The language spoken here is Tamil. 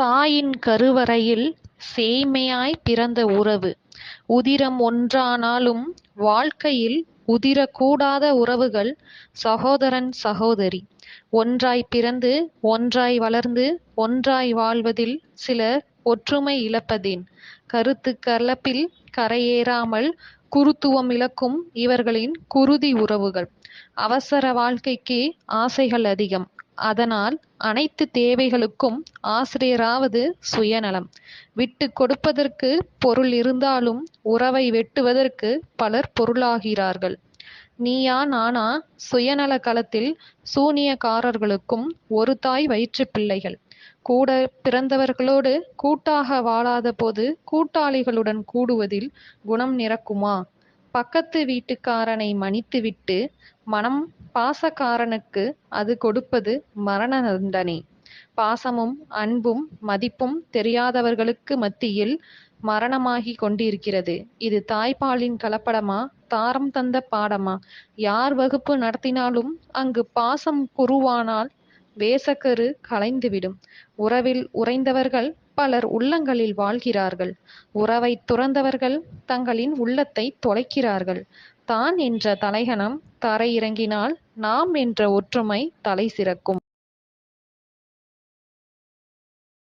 தாயின் கருவறையில் சேய்மையாய்ப் பிறந்த உறவு. உதிரம் ஒன்றானாலும் வாழ்க்கையில் உதிரக்கூடாத உறவுகள் சகோதரன் சகோதரி. ஒன்றாய்ப் பிறந்து ஒன்றாய் வளர்ந்து ஒன்றாய் வாழ்வதில் சிலர் ஒற்றுமை இழப்பதேன்? கருத்துக் கலப்பில் கரையேறாமல் குருத்துவம் இழக்கும் இவர்களின் குருதி உறவுகள். அவசர வாழ்க்கைக்கு ஆசைகள் அதிகம். அதனால் அனைத்து தேவைகளுக்கும் ஆசிரியராவது சுயநலம். விட்டுக் கொடுப்பதற்கு பொருள் இருந்தாலும் உறவை வெட்டுவதற்குப் பலர் பொருளாகிறார்கள். நீயா நானா சுயநலக் களத்தில் சூனியக்காரர்களுக்கும் ஒரு தாய் வயிற்றுப் பிள்ளைகள். கூடப் பிறந்தவர்களோடு கூட்டாக வாழாத போது கூட்டாளிகளுடன் கூடுவதில் குணம் நிரக்குமா? பக்கத்து வீட்டுக்காரனை மன்னித்துவிட்டு மனம் பாசக்காரனுக்கு அது கொடுப்பது மரண தண்டனை. பாசமும் அன்பும் மதிப்பும் தெரியாதவர்களுக்கு மத்தியில் மரணமாகிக் கொண்டிருக்கிறது. இது தாய்ப்பாலின் கலப்படமா? தாரம் தந்த பாடமா? யார் வகுப்பு நடத்தினாலும் அங்கு பாசம் குருவானால் வேசக்கரு கலைந்துவிடும். உறவில் உறைந்தவர்கள் பலர் உள்ளங்களில் வாழ்கிறார்கள். உறவைத் துறந்தவர்கள் தங்களின் உள்ளத்தைத் தொலைக்கிறார்கள். தான் என்ற தலைக்கனம் தரையிறங்கினால் நாம் என்ற ஒற்றுமை தலைசிறக்கும்.